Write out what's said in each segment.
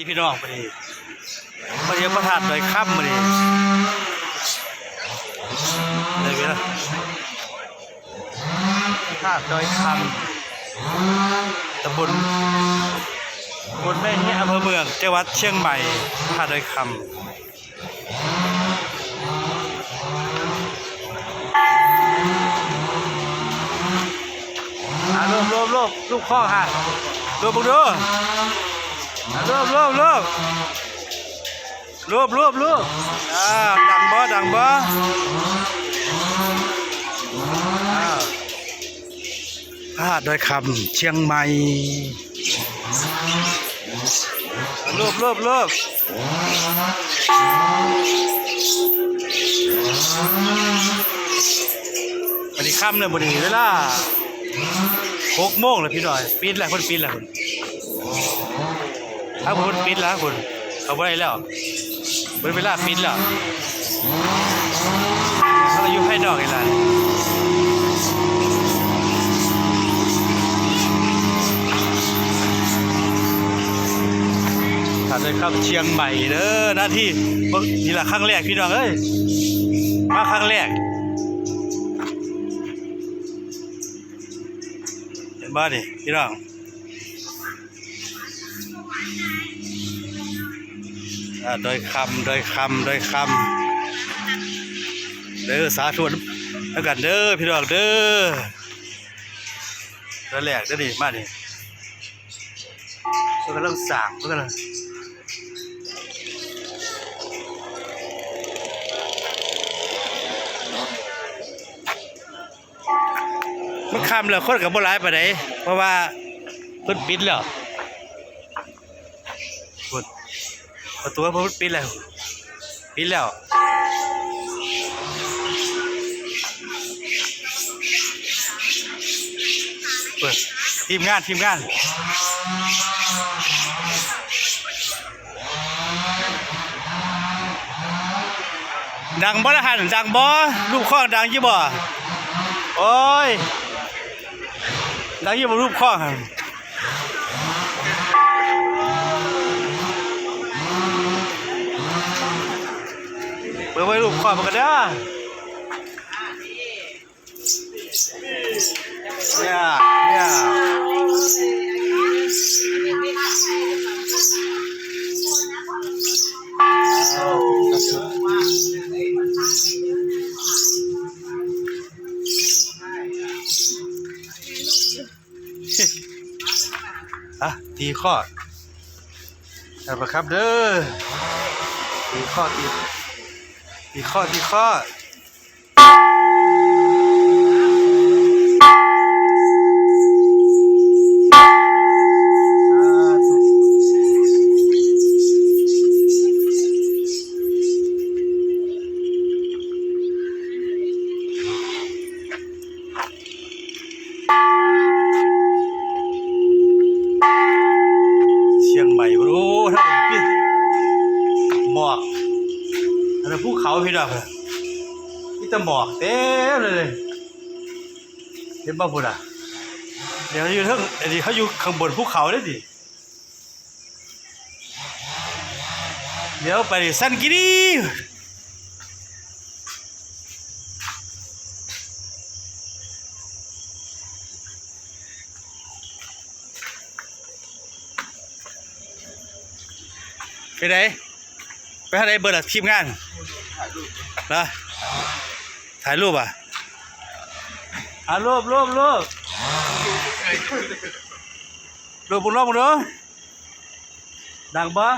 ดีพี่น้องพอดีพอดีประทานโดยค่ำพอดีเลยเวลาพระธาตุดอยคำตำบลบลแม่เฮียอำเภอเมืองจังหวัดเชียงใหม่พระธาตุดอยคำอ่ารวบรวบรวบลูกข้อค่ะรวบบุกดู รวบรวบรวบรวบรวบรวบอ่าดังบ่ดังบ่อ่าพาดโดอยคำเชียงใหม่รวบรวบรวบวันนี้ค่ำเลยวันนี้เวลาหกโมงแล้วพี่หน่อยปิดแล้วคนปิดแล้วคน ถ้าคุณปิดแล้วคุณเขาไม่ได้แล้วเป็นเวลาปิดแล้วเขาอายุให้ดอกอีกแล้วถ้าได้เข้าเชียงใหม่เด้อหน้าที่เบิ่งนี่ละครั้งแรกพี่น้องเอ้ยมาครั้งแรกเห็นบ้านี่พี่น้อง โดยคำโดยคำโดยคำเด้อสาธุแล้วกันเด้อพี่น้องเด้อแล้วแหลกเด้อดิมาดิเพื่อนกำลังสั่งเพื่อนกำลังมันคำแล้วคนกับโบราณไปไหนเพราะว่าเพิ่นปิดแล้วพุ่น ประตูผมปิดแล้วปิดแล้วเปิดทีมงานทีมงานดังบ่ละหันดังบ่ลูกข้องดังยี่บ่โอ้ยดังยี่บ่ลูกข้อง ปิดไว้ลูกขอมากันเด้อเนี่ยเนี่ยอะตีข้อเอาละครับเด้อตีข้อตี ตีข้อตี เขาพี่ดอกนี่แต่หมอกเต็มเลยเห็นบ้าพุ่นอะเดี๋ยวอยู่ทั้งอันนี้เขาอยู่ข้างบนภูเขาได้ดิเดี๋ยวไปสันกินีไปไหนไปหาไหนเบอร์ละทีมงาน นะถ่ายรูปอะอะรูปรูปรูปรูปบุญรอบบุญเด้อดังปะ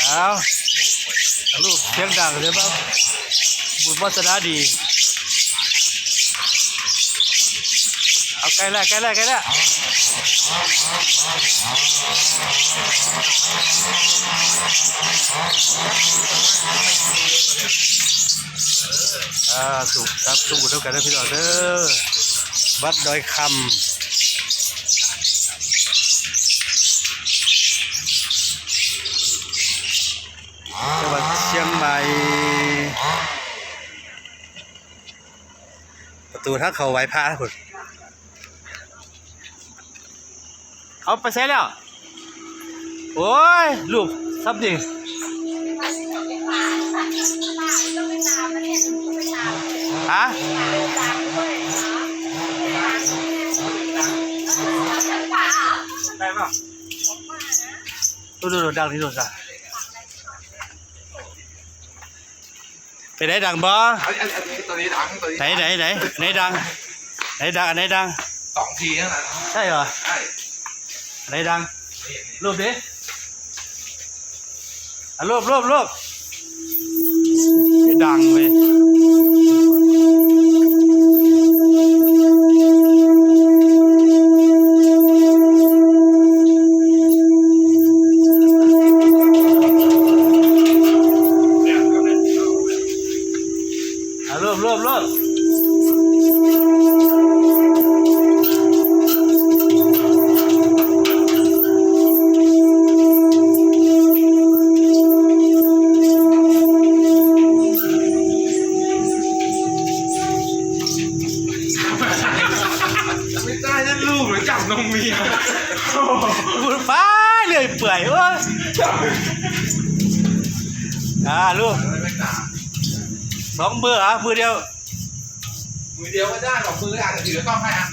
เอาเอารูปเสียงดังเลยป่ะบุญวัฒนาดี เอาใกล้แล้วใกล้แล้วใกล้แล้วอ่าสุขครับสุขเท่ากันนะพี่น้องเด้อวัดดอยคำจังหวัดเชียงใหม่ ประตูทาเขาไว้พระคุณ เอาไปใช้แล้ว โอ้ยลูกซับดิฮะได้ป่ะดูดูดูดังที่สุดอะไปไหนดังบ่อันนี้อันนี้ตัวนี้ดังตัวนี้ไหนไหนไหนไหนดังไหนดังอันไหนดังสองทีเท่านั้นใช่เหรอใช่ อะไรดัง รูปดิอะรูปรูปรูปไม่ดังเลย รื่อยเปื่อยเว้ยอ่าลูกไม่ตาสองมือเหรอะมือเดียว มือเดียวก็ได้สองมืออาจจะถือกล้องให้อะ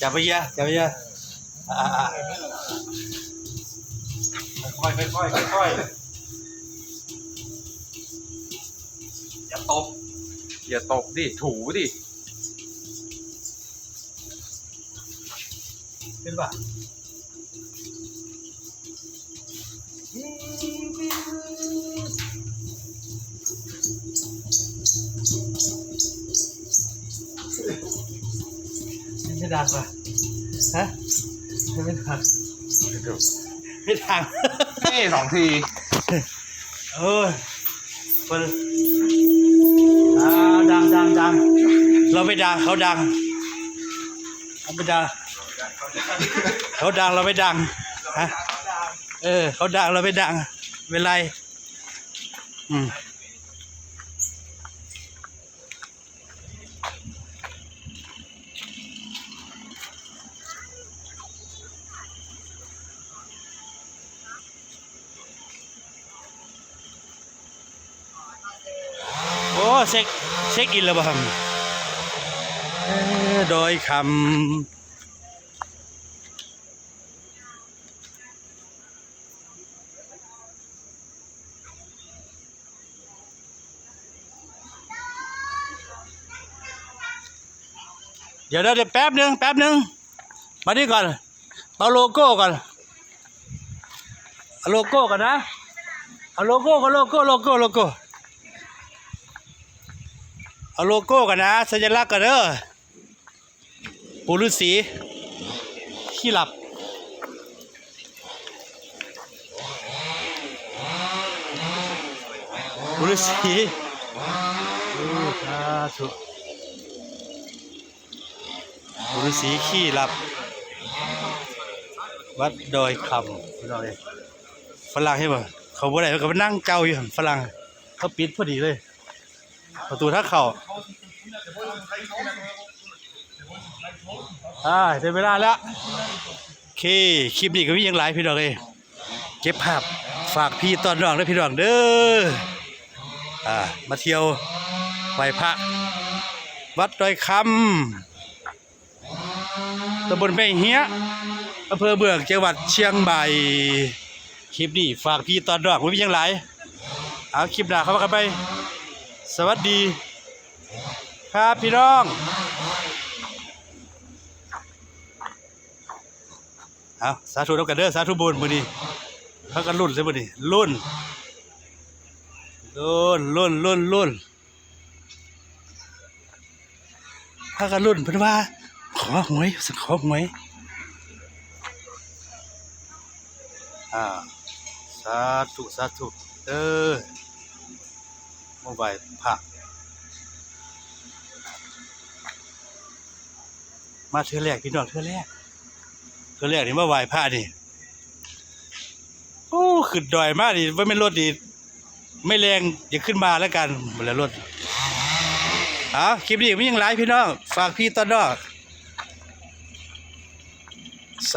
จับไปเยอะจับไปเยอะอ่าอ่าค่อยๆค่อยๆค่อยๆอย่าตบ อย่าตบดิ ถูดิ ขึ้นป่ะ ไม่ดังป่ะฮะไม่ดังไม่ดังนี่สองที เออคนอ่าดังดังดังเราไม่ดังเขาดังเขาไม่ดังเขาดังเราไม่ดังฮะเออเขาดังเราไม่ดังไม่เป็นไรอืม เช็คเช็คอินแล้วบ่ครับโดยคำเดี๋ยวเดี๋ยวเดี๋ยวแป๊บหนึ่งแป๊บหนึ่งมานี่ก่อนเอาโลโก้ก่อนเอาโลโก้ก่อนนะเอาโลโก้ก่อนโลโก้โลโก้โลโก้ เอาโลโก้กันนะ สัญลักษณ์กันเด้อปูฤาษีขี้หลับ ปูฤาษีสาธุปูฤาษีขี้หลับ วัดดอยคำพี่น้อยฝรั่งให้บ่เขาบ่ได้เขาก็นั่งเจ้าอยู่ฝรั่งเขาปิดพอดีเลย ประตูทาเข้าอ่าเต็เวลาแล้วโอเค คลิปนี้ก็มีอย่งหลายพี่น้องเอ้ยเก็บภาพฝากพี่ตอนน้องและพี่น้องเด้ออ่ามาเที่ยวไหวพระ วัดดอยคำตำบลแม่เฮียอำเภอเบืองจังหวัดเชียงใหม่คลิปนี้ฝากพี่ตอนน้องไม่มีอย่งหลายเอาคลิปหน้าเข้ามากันไป สวัสดี ครับพี่น้องเอาสาธุน้ำกันเด้อสาธุบุญมือนี้เขากันรุ่นใช่มือนี้รุ่นรุ่นรุ่นรุ่นรุ่นพากันรุ่นเพิ่นว่า ขอหวยสักขอหวยอ่าสาธุสาธุเด้อ มาไหว้พระมาเทือแรกพี่น้องเทือแรกเทือแรกนี่มาไหว้พระนี่โอ้ขึ้นดอยมากดิว่าไม่นรถดี ไม่แรงอย่าขึ้นมาแล้วกันหมดแล้วรถเอาคลิปนี้มีอย่างไรพี่น้องฝากพี่ต้นนอก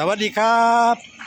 วัสดีครับ